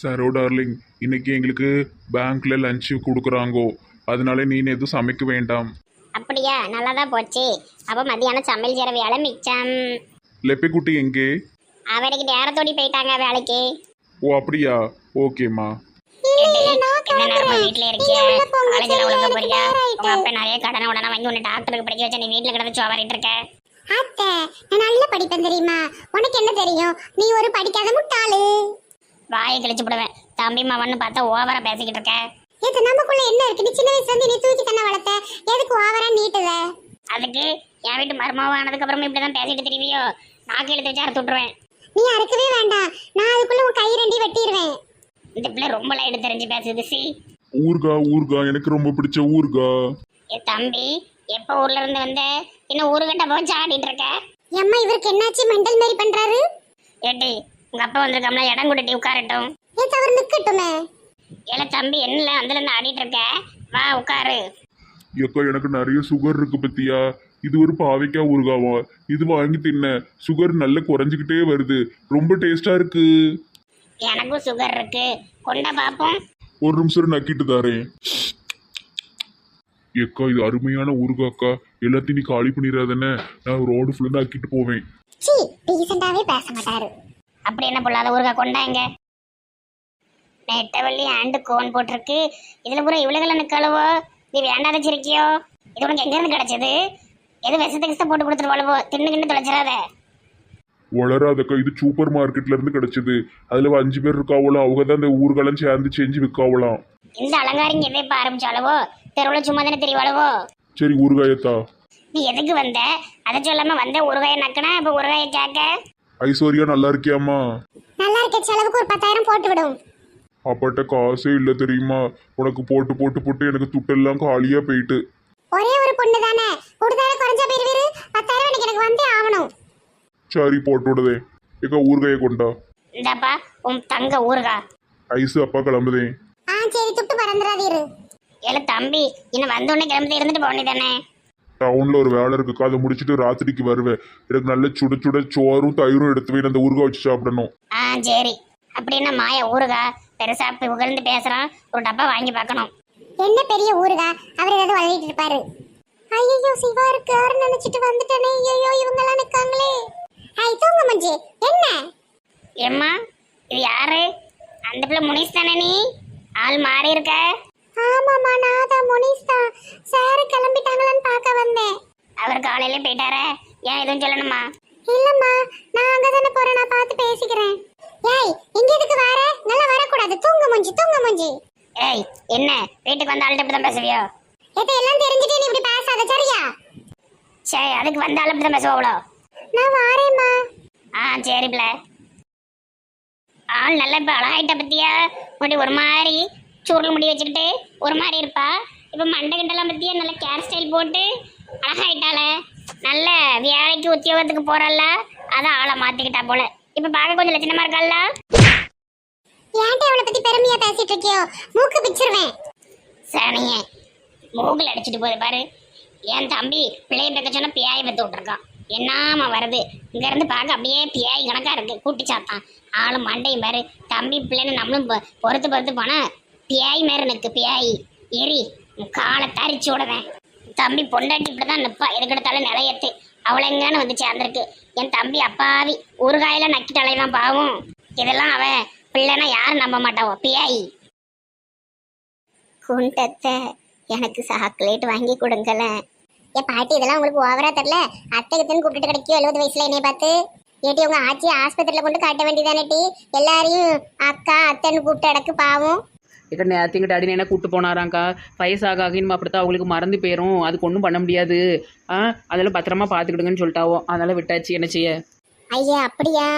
Saro darling இன்னைக்கு எங்களுக்கு பேங்க்ல லஞ்சு கொடுக்குறாங்கோ. அதனால நீ எதுவும் சமைக்க வேண்டாம். அப்படியா? நல்லா தான் போச்சு. அப்போ மதியானம் சமையல் செய்கிற வேலை மிச்சம். லெப்பை குட்டி எங்கே? அவருக்கு நேரத்தோடி போயிட்டாங்க வேலைக்கு. ஓ அப்படியா? ஓகேம்மா வீட்ல இருக்கியா காலேஜ்ல ஒழுங்கா போறியா உங்க அப்பா நிறைய கடனை உடனே வாங்கி உன்னை டாக்டருக்கு படிக்க வச்சா நீ வீட்ல கிடந்து சோவாரிட்டு இருக்க. அத்தை நான் நல்லா படிப்பேன் தெரியுமா? உனக்கு என்ன தெரியும்? நீ ஒரு படிக்காத முட்டாளு. வாயை கிழிச்சு விடுவேன் தம்பி மவன்னு பார்த்தா ஓவரா பேசிக்கிட்டு இருக்க இது நமக்குள்ள என்ன இருக்கு? நீ சின்ன வயசுல இருந்து நீ தூக்கி தானே வளர்த்த. எதுக்கு ஓவரா நீட்டுத அதுக்கு என் வீட்டு மருமாவ ஆனதுக்கு அப்புறமா இப்படிதான் பேசிட்டு திரிவியோ? நாக்கு எடுத்து வச்சு அறுத்து விட்டுருவேன். நீ அறுக்கவே வேண்டாம். நான் அதுக்குள்ள உன் கை ரெண்டி வெட்டிடுவேன் இந்த பிள்ளை ரொம்ப லைட் தெரிஞ்சு பேசுது சி. ஊர்கா ஊர்கா எனக்கு ரொம்ப பிடிச்ச ஊர்கா. ஏ தம்பி எப்போ ஊர்ல இருந்து வந்த? இன்னும் ஊருகட்ட போச்சு ஆடிட்டு இருக்க. எம்மா இவருக்கு என்னாச்சு? மெண்டல் மாதிரி பண்றாரு? ஏட்டி உங்க அப்பா வந்திருக்காமல இடம் கொடுட்டி உட்காரட்டும். ஏன் தவறு நிக்கட்டுமே. ஏல தம்பி என்ன அதுல இருந்து ஆடிட்டு இருக்க? வா உட்காரு. எக்கா எனக்கு நிறைய சுகர் இருக்கு பத்தியா? இது ஒரு பாவைக்கா ஊறுகாவா? இது வாங்கி தின்ன சுகர் நல்ல குறைஞ்சிக்கிட்டே வருது. ரொம்ப டேஸ்டா இருக்கு. எனக்கும் சுகர் இருக்கு. கொண்ட பாப்போம். ஒரு நிமிஷம் நக்கிட்டு தாரேன். எக்கா இது அருமையான ஊறுகாக்கா. எல்லாத்தையும் நீ காலி பண்ணிடாதானே நான் ரோடு ஃபுல்லாக நக்கிட்டு போவேன். சீ டீசெண்டாவே பேச மாட்டாரு. அப்படி என்ன பொல்லாத ஊருகா கொண்டாங்க? நெட்டவள்ளி ஆண்டு கோன் போட்டிருக்கு. இதுல பூரா இவ்வளவு நிக்கலவோ? நீ வேண்டாத சிரிக்கியோ? இது உனக்கு எங்க இருந்து கிடைச்சது? எது விஷத்தை கிசத்தை போட்டு கொடுத்துருவாளுவோ தின்னு கிண்டு தொலைச்சிடாத. வளராதக்கா இது சூப்பர் மார்க்கெட்ல இருந்து கிடைச்சது. அதுல அஞ்சு பேர் இருக்காவலாம் அவங்க தான் இந்த ஊர்களெல்லாம் சேர்ந்து செஞ்சு விற்காவலாம் இந்த அலங்காரிங்க எதை இப்ப ஆரம்பிச்சாலவோ தெருவில் சும்மா தானே தெரியவாளவோ சரி ஊறுகாயத்தா. நீ எதுக்கு வந்த? அதை சொல்லாம வந்த உருகாய நக்கனா இப்ப உருகாய கேட்க ஐஸ்வர்யா நல்லா இருக்கியாம்மா? நல்லா இருக்க செலவுக்கு ஒரு பத்தாயிரம் போட்டு விடும் அப்பாட்ட காசே இல்லை தெரியுமா? உனக்கு போட்டு போட்டு போட்டு எனக்கு துட்டெல்லாம் காலியா போயிட்டு. ஒரே ஒரு பொண்ணு தானே கொடுத்தாலும் குறைஞ்சா போயிருவீரு பத்தாயிரம் இன்னைக்கு எனக்கு வந்தே ஆகணும். சரி போட்டு விடுதே. எங்க ஊறுகாயை கொண்டா? இந்தாப்பா உன் தங்க ஊருகா ஐஸ் அப்பா கிளம்புதே. ஆ சரி துட்டு பறந்துடாதீரு ஏல தம்பி இன்னும் வந்த உடனே கிளம்பி இருந்துட்டு போக வேண்டியதானே டவுன்ல ஒரு வேலை இருக்குக்கா அதை முடிச்சுட்டு ராத்திரிக்கு வருவேன். எனக்கு நல்ல சுட சுட சோறும் தயிரும் எடுத்து போய் அந்த ஊறுகாய் வச்சு சாப்பிடணும். ஆ சரி. அப்படின்னா மாயா ஊருகா பெருசா புகழ்ந்து பேசுறான் ஒரு டப்பா வாங்கி பார்க்கணும். என்ன பெரிய ஊருகா அவர் ஏதாவது வளரிட்டு இருப்பாரு. ஐயோ சிவா இருக்காரு நினைச்சிட்டு வந்துட்டேனே. ஐயோ இவங்க எல்லாம் நிக்காங்களே ஐ தூங்க மஞ்சு. என்ன? ஏம்மா இது யாரு? அந்த பிள்ளை முனிஸ் தானே நீ? ஆள் மாறி இருக்க. ஆமாமா நான் தான் முனிஸ் தான். சார் கிளம்பிட்டாங்களான்னு பார்க்க வந்தேன். அவர் காலையில போயிட்டாரே? ஏன் எதுவும் சொல்லணுமா? இல்லம்மா நான் அங்க தானே போறேன் நான் பார்த்து பேசிக்கிறேன். ஏய் இங்க எதுக்கு வர? நல்லா வரக்கூடாது. தூங்க மஞ்சு தூங்க மஞ்சு. ஏய் என்ன? வீட்டுக்கு வந்த ஆள்கிட்ட இப்படி தான் பேசுவியோ? எதை எல்லாம் தெரிஞ்சுட்டு நீ இப்படி பேசாத சரியா? சரி அதுக்கு வந்த ஆள் இப்படி தான் பேசுவாங்களோ நான் வாரேம்மா. ஆ சரி பிள்ளை. ஆள் நல்லா இப்போ அழகாயிட்ட பத்தியா? முடி ஒரு மாதிரி சுருள் முடி வச்சுக்கிட்டு ஒரு மாதிரி இருப்பா. இப்போ மண்டை கிண்டலாம் பத்தியா? நல்ல கேர் ஸ்டைல் போட்டு அழகாயிட்டாளே. நல்ல வேலைக்கு உத்தியோகத்துக்கு போறல்ல. அதான் ஆளை மாத்திக்கிட்டா போல. இப்போ பார்க்க கொஞ்சம் லட்சணமா இருக்கல்ல ஏன்ட்ட அவளை பத்தி பெருமையா பேசிட்டு இருக்கியோ? மூக்கு பிச்சிருவேன். சனியே மூக்கில் அடிச்சிட்டு போகுது பாரு. என் தம்பி பிள்ளைய பெக்க சொன்னா பியாயை பெற்று விட்டுருக்கான். என்னாம வருது இங்க இருந்து பார்க்க அப்படியே பியாய் கணக்கா இருக்கு. கூட்டி சாத்தான். ஆளும் மண்டையும் பாரு. தம்பி பிள்ளைன்னு நம்மளும் பொறுத்து பொறுத்து போனா பியாய் மேரனுக்கு பியாய் எரி காலை தரிச்சு விடுவேன். தம்பி பொண்டாட்டி இப்படிதான் நிப்பா. எதுக்கெடுத்தாலும் நிலையத்து. அவளை வந்து சேர்ந்துருக்கு. என் தம்பி அப்பாவி. ஊறுகாயில நக்கிட்டு தான் பாவம். இதெல்லாம் அவன் பிள்ளைன்னா யாரும் நம்ப மாட்டாவோ? பியாய் குண்டத்தை எனக்கு சாக்லேட் வாங்கி கொடுங்களேன் என் பாட்டி இதெல்லாம் உங்களுக்கு ஓவரா தெரியல. அத்தைக்குன்னு கூப்பிட்டு கிடைக்கும் எழுபது வயசுல என்னைய பார்த்து. ஏட்டி உங்க ஆச்சி ஆஸ்பத்திரியில கொண்டு காட்ட வேண்டியதானே டி? எல்லாரையும் அக்கா அத்தைன்னு கூப்பிட்டு அடக்கு பாவம். இக்கட நேரத்தையும் டாடி என்ன கூப்பிட்டு போனாராங்க்கா. வயசாக ஆக இனிமே அப்படித்தான் அவங்களுக்கு மறந்து போயிடும் அதுக்கு ஒன்றும் பண்ண முடியாது. ஆ அதெல்லாம் பத்திரமா பார்த்துக்கிடுங்கன்னு சொல்லிட்டாவோ. அதனால விட்டாச்சு. என்ன செய்ய? ஐயா அப்படியா?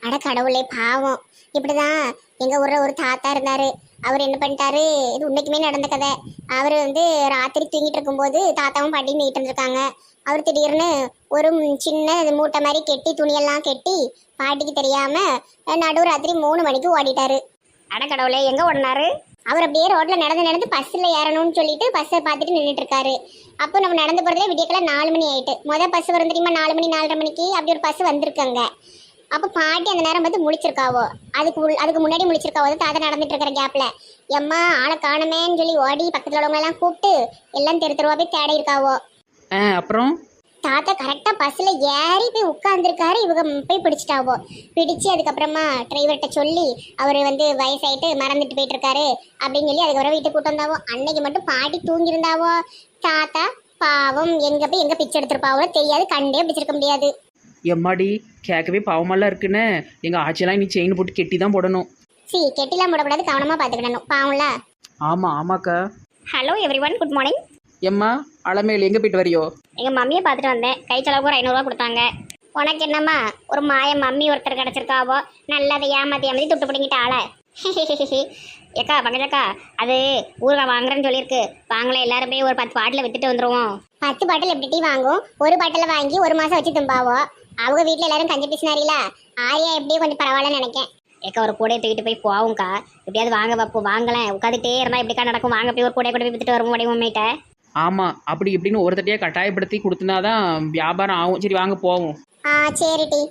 அட கடவுளே பாவம். இப்படிதான் எங்க ஊர்ல ஒரு தாத்தா இருந்தாரு. அவர் என்ன பண்ணிட்டாரு? இது இன்னைக்குமே நடந்த கதை. அவர் வந்து ராத்திரி தூங்கிட்டு இருக்கும்போது தாத்தாவும் பாட்டியும் நீட்டு இருந்திருக்காங்க. அவர் திடீர்னு ஒரு சின்ன மூட்டை மாதிரி கெட்டி துணியெல்லாம் கெட்டி பாட்டிக்கு தெரியாம நடுவு ராத்திரி மூணு மணிக்கு ஓடிட்டாரு. அட கடவுளே எங்க ஓடினாரு? அவர் அப்படியே ரோட்ல நடந்து நடந்து பஸ்ல ஏறணும்னு சொல்லிட்டு பஸ்ஸை பார்த்துட்டு நின்றுட்டு இருக்காரு. அப்போ நம்ம நடந்து போறதே விடியக்கெல்லாம் நாலு மணி ஆயிட்டு. முத பஸ் வரும் தெரியுமா? நாலு மணி நாலரை மணிக்கு அப்படி ஒரு பஸ் வந்திருக்காங்க அப்போ பாட்டி அந்த நேரம் பார்த்து முழிச்சிருக்காவோ? அதுக்கு உள்- அதுக்கு முன்னாடி முழிச்சிருக்காவோ? தாத்தா நடந்துட்டு இருக்கிற கேப்ல எம்மா ஆளை காணுமேன்னு சொல்லி ஓடி பக்கத்துல உள்ளவங்க எல்லாம் கூப்பிட்டு எல்லாம் தெரு தெருவா போய் தேடி இருக்காவோ அப்புறம்? தாத்தா கரெக்டா பஸ்ல ஏறி போய் உட்கார்ந்துருக்காரு. இவங்க போய் பிடிச்சிட்டாவோ. பிடிச்சு அதுக்கப்புறமா டிரைவர்கிட்ட சொல்லி அவர் வந்து வயசாயிட்டு மறந்துட்டு போயிட்டு இருக்காரு அப்படின்னு சொல்லி அதுக்கப்புறம் வீட்டுக்கு கூட்டு வந்தாவோ. அன்னைக்கு மட்டும் பாட்டி தூங்கியிருந்தாவோ. தாத்தா பாவம் எங்க போய் எங்க பிச்சை எடுத்திருப்பாவோ தெரியாது. கண்டே பிடிச்சிருக்க முடியாது. எம்மாடி கேட்கவே பாவமெல்லாம் இருக்குன்னு. எங்கள் ஆச்சியெல்லாம் நீ செயின் போட்டு கெட்டி தான் போடணும். சி கெட்டிலாம் போடக்கூடாது. கவனமா பாத்துக்கிடணும் பாவம்ல? ஆமாம் ஆமாக்கா. Hello everyone good morning எம்மா அலமேல் எங்கே போயிட்டு வரியோ? எங்கள் மம்மியை பார்த்துட்டு வந்தேன். கை செலவுக்கு ஒரு ஐநூறுரூவா கொடுத்தாங்க. உனக்கு என்னம்மா? ஒரு மாய மம்மி ஒருத்தர் கிடச்சிருக்காவோ? நல்லதை ஏமாத்தி ஏமாத்தி துட்டு பிடிங்கிட்ட ஆளை. ஏக்கா பங்கஜக்கா அது ஊறுகாய் வாங்குறேன்னு சொல்லியிருக்கு. வாங்கல எல்லாரும் போய் ஒரு பத்து பாட்டில் வித்துட்டு வந்துருவோம். பத்து பாட்டில் எப்படி டீ வாங்கும்? ஒரு பாட்டில் வாங்கி ஒரு மாசம் வச்சு தும்பாவோ? அவங்க வீட்ல எல்லாரும் கஞ்சி பேசினாரில ஆரியா எப்படியும் கொஞ்சம் பரவாயில்லன்னு நினைக்கேன். ஏக்கா ஒரு கூடையை தூக்கிட்டு போய் போவோம்க்கா. எப்படியாவது வாங்க வைப்போம் வாங்கலேன் உட்காந்துட்டே இருந்தால் எப்படிக்கா நடக்கும்? வாங்க போய் ஒரு கூடையை கூட போய் வித்துட்டு வருவோம் உடைய மம்மிகிட்ட ஆமாம் அப்படி இப்படின்னு ஒரு தட்டியாக கட்டாயப்படுத்தி கொடுத்தனாதான் வியாபாரம் ஆகும். சரி வாங்க போவோம். ஆ சரி டீ.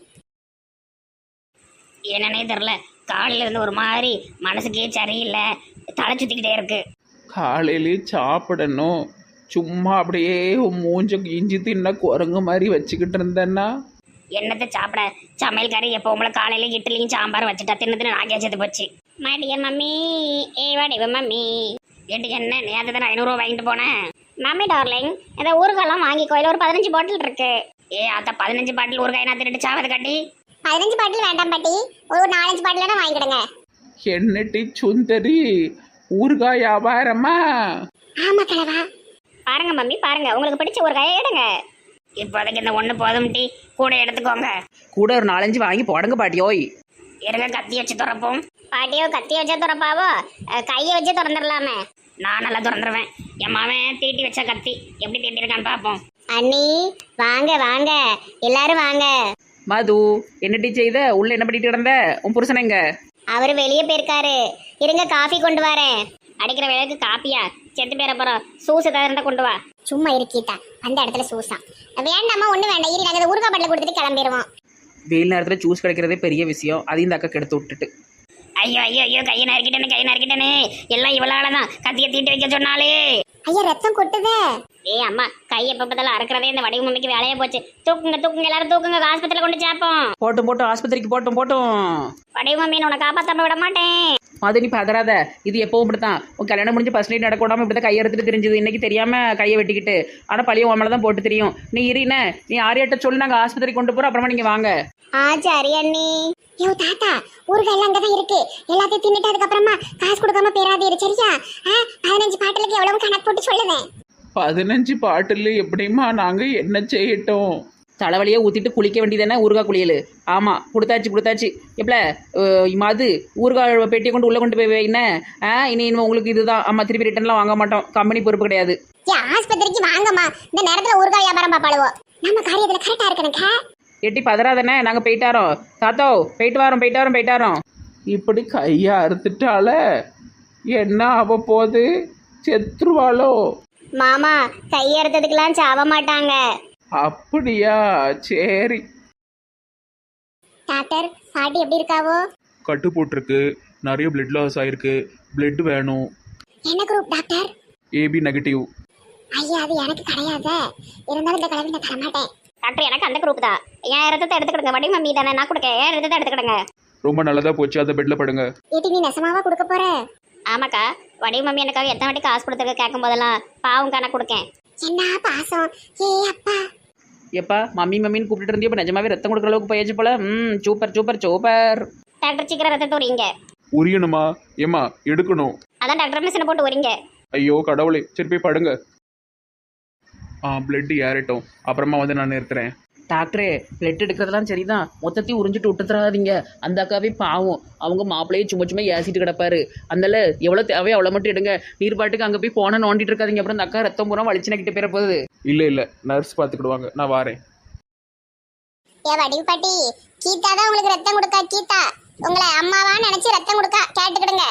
என்னன்னே தெரில காலையில இருந்து ஒரு மாதிரி மனசுக்கே சரியில்லை. தலை சுற்றிக்கிட்டே இருக்கு. காலையிலே சாப்பிடணும். சும்மா அப்படியே உன் மூஞ்ச இஞ்சி தின்ன குரங்கு மாதிரி வச்சுக்கிட்டு இருந்தேன்னா? என்னத்தை சாப்பிட? சமையல்காரி எப்போ உங்களை காலையில இட்லியும் சாம்பார் வச்சுட்டா தின்னு தின்னு நாக்கே செத்து போச்சு. மாடிய மம்மி ஏ வாடிவ மம்மி. ஏட்டுக்கு என்ன? நேற்று தானே ஐநூறுரூவா வாங்கிட்டு போனேன் மம்மி டார்லிங் இந்த ஊறுகாலாம் வாங்கி கோயில் ஒரு பதினஞ்சு பாட்டில் இருக்கு. ஏ அத்த பதினஞ்சு பாட்டில் ஊறுகாய் நான் திருட்டு சாவது கட்டி. பதினஞ்சு பாட்டில் வேண்டாம் பாட்டி. ஒரு நாலஞ்சு பாட்டில் வாங்கிடுங்க. என்னட்டி சுந்தரி? ஊறுகாய் வியாபாரமா? ஆமா கலவா பாருங்க மம்மி பாருங்க. உங்களுக்கு பிடிச்ச ஊறுகாயை எடுங்க. இப்போதைக்கு இந்த ஒன்று போதும் டீ. கூட எடுத்துக்கோங்க. கூட ஒரு நாலஞ்சு வாங்கி போடுங்க பாட்டியோய். இருங்க கத்தி வச்சு திறப்போம். பாட்டியோ கத்தி வச்சா திறப்பாவோ? கையை வச்சு திறந்துடலாமே நான் நல்லா திறந்துருவேன். என் மாமன் தீட்டி வச்ச கத்தி. எப்படி தீட்டிருக்கான்னு பார்ப்போம் அண்ணி வாங்க வாங்க. எல்லாரும் வாங்க. மது என்னடி செய்த? உள்ள என்ன பண்ணிட்டு கிடந்த? உன் புருஷன் எங்க? அவர் வெளியே போயிருக்காரு. இருங்க காஃபி கொண்டு வரேன். அடிக்கிற வேலைக்கு காப்பியா? செத்து பேர போறோம். சூஸ் ஏதாவது கொண்டு வா. சும்மா இருக்கீட்டா அந்த இடத்துல சூசா. வேண்டாமா ஒண்ணு வேண்டாம். இரு நாங்க ஊறுகாய் பாட்டில் கொடுத்துட்டு கிளம்பிடுவோம் வெயில் நேரத்தில் ஜூஸ் கிடைக்கிறதே பெரிய விஷயம். அதையும் இந்த அக்கா கெடுத்து விட்டுட்டு. ஐயோ ஐயோ ஐயோ கையை நறுக்கிட்டேனே கையை நறுக்கிட்டேனே. எல்லாம் இவளால தான் கத்தியை தீட்டி வைக்க சொன்னாலே ஐயா ரத்தம் கொட்டுதே. ஏய் அம்மா கை எப்ப பார்த்தாலும் அறுக்கிறதே இந்த வடிவு மம்மிக்கு வேலையே போச்சு. தூக்குங்க தூக்குங்க எல்லாரும் தூக்குங்க. ஆஸ்பத்திரியில கொண்டு சேர்ப்போம் போட்டும் போட்டும் ஆஸ்பத்திரிக்கு போட்டும் போட்டும். வடிவு மம்மி உன்னை காப்பாத்தாம விட மாட்டேன். மது நீ பதறாத. இது எப்பவும் இப்படித்தான். உன் கல்யாணம் முடிஞ்சு ஃபர்ஸ்ட் நைட் நடக்க விடாம இப்படி தான் கையை எடுத்துட்டு தெரிஞ்சது. இன்னைக்கு தெரியாம கையை வெட்டிக்கிட்டு. ஆனால் பழைய உன் மேலே தான் போட்டு தெரியும். நீ இருன நீ ஆரியாட்ட சொல்லி நாங்கள் ஆஸ்பத்திரிக்கு கொண்டு போகிறோம் அப்புறமா நீங்கள் வாங்க. ஆ சரி அண்ணி. யோ தாத்தா ஊறுகாய் எல்லாம் அங்கதான் இருக்கு. எல்லாத்தையும் தின்னுட்டு அதுக்கப்புறமா காசு கொடுக்காம பேராதீரு சரியா? ஆ, பதினஞ்சு பாட்டிலுக்கு எவ்வளவு கணக்கு போட்டு சொல்லுவேன். பதினஞ்சு பாட்டில் எப்படிம்மா நாங்கள் என்ன செய்யட்டும்? தலைவலியே ஊற்றிட்டு குளிக்க வேண்டியதானே ஊறுகாய் குளியல்? ஆமாம் கொடுத்தாச்சு கொடுத்தாச்சு. எப்பல? மது ஊறுகாய் பெட்டியை கொண்டு உள்ளே கொண்டு போய் வைன ஆ இனி இனிமே உங்களுக்கு இதுதான். ஆமாம் திருப்பி ரிட்டர்ன்லாம் வாங்க மாட்டோம். கம்பெனி பொறுப்பு கிடையாது. ஆஸ்பத்திரிக்கு வாங்கம்மா. இந்த நேரத்துல ஊறுகாய் வியாபாரம் பாப்பாளுவோ நம்ம காரியத்துல கரெக்டா இருக்கணுக்கா எட்டி பதறாதானே நாங்கள் போயிட்டாரோம் தாத்தோ போயிட்டு வரோம் போயிட்டு வரோம் போயிட்டு வரோம். இப்படி கையை அறுத்துட்டால என்ன ஆக போகுது? செத்துருவாளோ? மாமா கையெடுத்ததுக்கெல்லாம் சாவ மாட்டாங்க. அப்படியா? சரி. டாக்டர் பாட்டி எப்படி இருக்காவோ? கட்டு போட்டிருக்கு. நிறைய பிளட் லாஸ் ஆயிருக்கு. பிளட் வேணும். என்ன குரூப் டாக்டர்? ஏபி நெகட்டிவ் ஐயா அது எனக்கு கிடையாது. இருந்தாலும் இந்த கலந்து நான் தரமாட்டேன். டாக்டர் எனக்கு அந்த குரூப் தான். என் ரத்தத்தை எடுத்துக்கிடுங்க வடிவு மம்மி தானே நான் கொடுக்க. என் ரத்தத்தை எடுத்துக்கிடுங்க ரொம்ப நல்லதா போச்சு. அந்த பெட்ல படுங்க. ஏட்டி நீ நெசமாவா கொடுக்க போற? ஆமாக்கா. வடிவு மம்மி எனக்காக எத்தனை வாட்டி காசு கொடுத்துருக்க கேட்கும் போதெல்லாம் பாவம் நான் கொடுக்கேன். என்ன பாசம்? ஏ அப்பா. எப்பா மம்மி மம்மின்னு கூப்பிட்டு இருந்தியோ இப்போ நிஜமாவே ரத்தம் கொடுக்குற அளவுக்கு போயாச்சு போல. ம் சூப்பர் சூப்பர் சூப்பர். டாக்டர் சீக்கிரம் ரத்தத்தை உரிங்க. உரியணுமா? ஏமா எடுக்கணும். அதான் டாக்டர் மிஷினை போட்டு உரிங்க. ஐயோ கடவுளே. சரி போய் படுங்க. பிளட் ஏறட்டும். அப்புறமா வந்து நான் நிறுத்துறேன். டாக்டரே பிளட் எடுக்கிறதெல்லாம் சரிதான். மொத்தத்தையும் உறிஞ்சிட்டு விட்டுறாதீங்க அந்த அக்காவே பாவம். அவங்க மாப்பிளையே சும்மா சும்மா ஏசிட்டு கிடப்பாரு. அதனால எவ்வளோ தேவையோ அவ்வளோ மட்டும் எடுங்க. நீர் பாட்டுக்கு அங்கே போய் போன நோண்டிட்டு இருக்காதீங்க. அப்புறம் அந்த அக்கா ரத்தம் பூரா வலிச்சு நக்கிட்டு போயிட போகுது. இல்லை இல்லை. நர்ஸ் பார்த்துக்கிடுவாங்க நான் வாரேன். ஏ வடிவு பாட்டி. கீதா தான் உங்களுக்கு ரத்தம் கொடுக்கா கீதா. உங்களை அம்மாவா நினைச்சு ரத்தம் கொடுக்கா. கேட்டுக்கிடுங்க.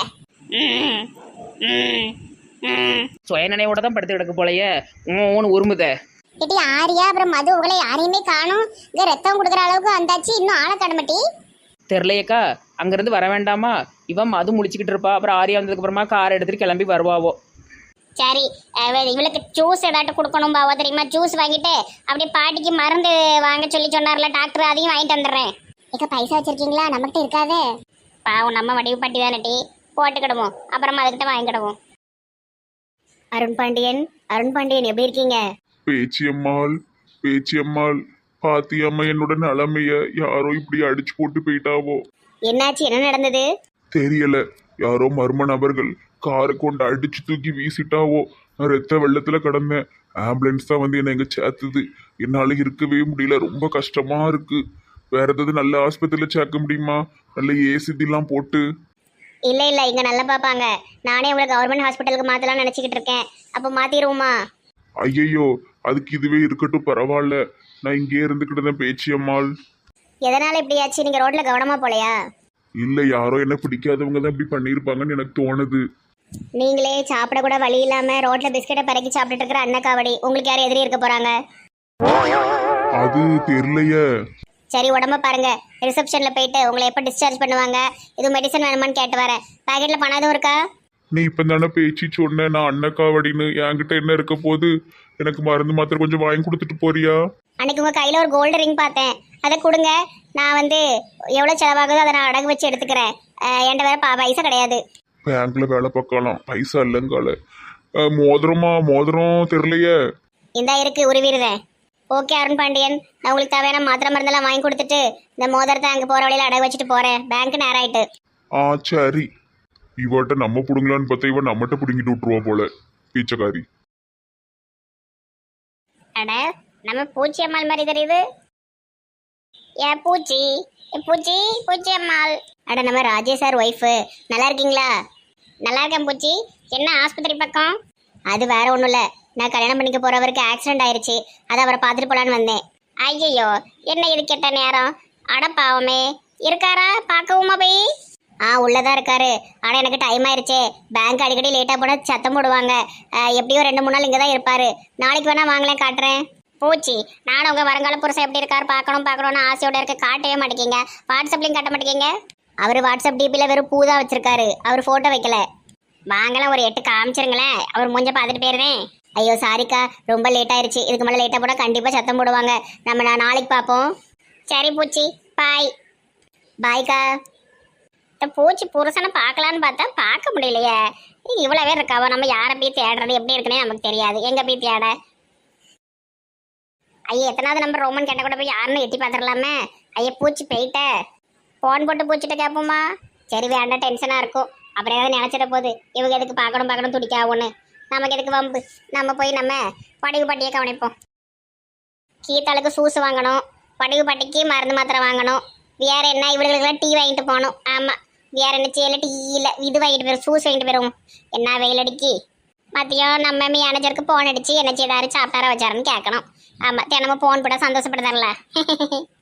ம். ம் ம் சுய நினைவோட தான் படுத்து கிடக்கு போலயே. ஊன்னு உருமுத இட்டி ஆரியா அப்புறம் மது உங்களை யாரையுமே காணும். இங்க ரத்தம் கொடுக்குற அளவுக்கு வந்தாச்சு. இன்னும் ஆளை கடமட்டி தெரிலையக்கா அங்கேருந்து வர வேண்டாமா? இவன் மது முடிச்சுக்கிட்டு இருப்பா. அப்புறம் ஆரியா வந்ததுக்கப்புறமா கார் எடுத்துட்டு கிளம்பி வருவாவோ. சரி இவளுக்கு ஜூஸ் ஏதாட்டும் கொடுக்கணும் பாவா தெரியுமா? ஜூஸ் வாங்கிட்டு அப்படியே பாட்டிக்கு மருந்து வாங்க சொல்லி சொன்னார்ல டாக்டர் அதையும் வாங்கிட்டு வந்துடுறேன். இக்க பைசா வச்சிருக்கீங்களா? நம்மகிட்ட இருக்காதே. பாவம் நம்ம வடிவு பாட்டி தானே டீ. போட்டுக்கிடுவோம். அப்புறமா அதுக்கிட்ட வாங்கிக்கிடுவோம். அருண் பாண்டியன் அருண் பாண்டியன் எப்படி இருக்கீங்க பேச்சியம்மாள் பேச்சியம்மாள் பாத்தியம்மா என்னோட நிலைமைய யாரோ இப்படி அடிச்சு போட்டு போயிட்டாவோ? என்னாச்சு? என்ன நடந்தது? தெரியல. யாரோ மர்ம நபர்கள் காரை கொண்டு அடிச்சு தூக்கி வீசிட்டாவோ? நான் ரத்த வெள்ளத்துல கிடந்தேன். ஆம்புலன்ஸ் தான் வந்து என்னை எங்க சேர்த்துது. என்னால இருக்கவே முடியல. ரொம்ப கஷ்டமா இருக்கு. வேற ஏதாவது நல்ல ஆஸ்பத்திரியில சேர்க்க முடியுமா? நல்ல ஏசிலாம் போட்டு. இல்ல இல்ல இங்க நல்லா பாப்பாங்க நானே உங்களை கவர்மெண்ட் ஹாஸ்பிட்டலுக்கு மாத்தலாம்னு நினைச்சுக்கிட்டு இருக்கேன். அப்போ மாத்திருவோமா? ஐயையோ அதுக்கு இதுவே இருக்கட்டும் பரவாயில்ல. நான் இங்கே இருந்துக்கிட்டு தான் பேச்சியம்மாள் எதனால இப்படியாச்சு நீங்க ரோட்ல கவனமா போலையா? இல்ல யாரோ என்ன பிடிக்காதவங்க தான் இப்படி பண்ணியிருப்பாங்கன்னு எனக்கு தோணுது. நீங்களே சாப்பிட கூட வழி இல்லாம ரோட்ல பிஸ்கெட்டை பறக்கி சாப்பிட்டுட்டு இருக்கிற அன்னக்காவடி உங்களுக்கு யார் எதிரி இருக்க போறாங்க? அது தெரியலையே. சரி உடம்ப பாருங்க. ரிசப்ஷன்ல போயிட்டு உங்களை எப்போ டிஸ்சார்ஜ் பண்ணுவாங்க? இது மெடிசன் வேணுமான்னு கேட்டு வரேன். பாக்கெட்ல பணம் எதுவும் இருக்கா? நீ இப்போ தானே பேச்சு சொன்ன நான் அன்னக்காவடின்னு என்கிட்ட என்ன இருக்க போது எனக்கு மருந்து மாத்திரை கொஞ்சம் வாங்கி கொடுத்துட்டு போறியா? அன்னைக்கு உங்க கையில ஒரு கோல்டு ரிங் பார்த்தேன். அதை கொடுங்க. நான் வந்து எவ்வளவு செலவாகுதோ அதை நான் அடகு வச்சு எடுத்துக்கிறேன். என்கிட்ட வேற ப- பைசா கிடையாது. பேங்க்ல வேலை பார்க்கலாம். பைசா இல்லைங்கால மோதிரமா? மோதிரம் தெரியலையே. இந்தா இருக்கு உருவிடுறேன். ஓகே அருண் பாண்டியன். நான் உங்களுக்கு தேவையான மாத்திரை மருந்தெல்லாம் வாங்கி கொடுத்துட்டு இந்த மோதிரத்தை அங்கே போற வழியில அடகு வச்சுட்டு போறேன். பேங்க் நேரம் ஆயிட்டு ஆ சரி. இவட்ட நம்ம பிடுங்கலான்னு பார்த்தா இவன் நம்மகிட்ட பிடுங்கிட்டு விட்டுருவா போல பீச்சக்காரி. அட நம்ம பூச்சி அம்மாள் மாதிரி தெரியுது. ஏ பூச்சி? ஏ பூச்சி? பூச்சி அம்மாள். அட நம்ம ராஜேஷ் சார் ஒய்ஃபு நல்லா இருக்கீங்களா? நல்லா இருக்கேன் பூச்சி. என்ன ஆஸ்பத்திரி பக்கம்? அது வேற ஒன்றும் இல்லை. நான் கல்யாணம் பண்ணிக்க போறவருக்கு ஆக்சிடென்ட் ஆயிடுச்சு அதை அவரை பார்த்துட்டு போலான்னு வந்தேன். ஐயையோ என்ன இது கெட்ட நேரம்? அட பாவமே. இருக்காரா? பார்க்கவுமா போய்? ஆ உள்ளதா இருக்காரு. ஆனால் எனக்கு டைம் ஆயிருச்சே. பேங்க் அடிக்கடி லேட்டா போனால் சத்தம் போடுவாங்க. எப்படியோ ரெண்டு மூணு நாள் இங்கே தான் இருப்பாரு. நாளைக்கு வேணா வாங்களேன் காட்டுறேன். பூச்சி. நானும் உங்க வருங்கால புருஷன் எப்படி இருக்காரு பார்க்கணும் பார்க்கணும்னு ஆசையோட இருக்க. காட்டவே மாட்டேங்க வாட்ஸ்அப்லயும் காட்ட மாட்டேங்க அவர் வாட்ஸ்அப் டிபியில் வெறும் பூ தான் வச்சிருக்காரு. அவர் ஃபோட்டோ வைக்கல. வாங்கலாம் ஒரு எட்டு காமிச்சிருங்களேன். அவர் மூஞ்ச பார்த்துட்டு போயிருவேன் ஐயோ சாரிக்கா. ரொம்ப லேட் ஆயிருச்சு. இதுக்கு மேலே லேட்டாக போனால் கண்டிப்பாக சத்தம் போடுவாங்க. நம்ம நான் நாளைக்கு பார்ப்போம். சரி பூச்சி. பாய் பாய்க்கா இந்த பூச்சி புருஷனை பார்க்கலான்னு பார்த்தா பார்க்க முடியலையே. இவ்வளோ பேர் இருக்காவோ? நம்ம யாரை போய் தேடுறது? எப்படி இருக்குன்னே நமக்கு தெரியாது. எங்கே போய் தேட? ஐயா எத்தனாவது நம்ம ரோமன் கேட்ட கூட போய் யாருன்னு எட்டி பார்த்துடலாமே. ஐயா பூச்சி போயிட்ட. ஃபோன் போட்டு பூச்சிட்ட கேட்போமா சரி வேண்டாம் டென்ஷனாக இருக்கும். அப்புறம் ஏதாவது நினச்சிட போகுது. இவங்க எதுக்கு பார்க்கணும் பார்க்கணும் துடிக்கா நமக்கு எதுக்கு வம்பு? நம்ம போய் நம்ம படகு பாட்டியை கவனிப்போம். கீத்தாளுக்கு சூஸ் வாங்கணும். படகு பாட்டிக்கு மருந்து மாத்திரை வாங்கணும். வேற என்ன? இவளுக்கெல்லாம் டீ வாங்கிட்டு போகணும். ஆமாம் வேற என்ன செய்யல டீ இல்லை. இது வாங்கிட்டு போயிடும் சூஸ் வாங்கிட்டு போயிடும் என்ன வெயில் அடிக்கி? மதியம் நம்ம மேனேஜருக்கு ஃபோன் அடித்து என்ன செய்தாரு? சாப்பிட்டாரா வச்சாருன்னு கேட்கணும். ஆமாம் தினமும் ஃபோன் போட சந்தோஷப்படுதார்ல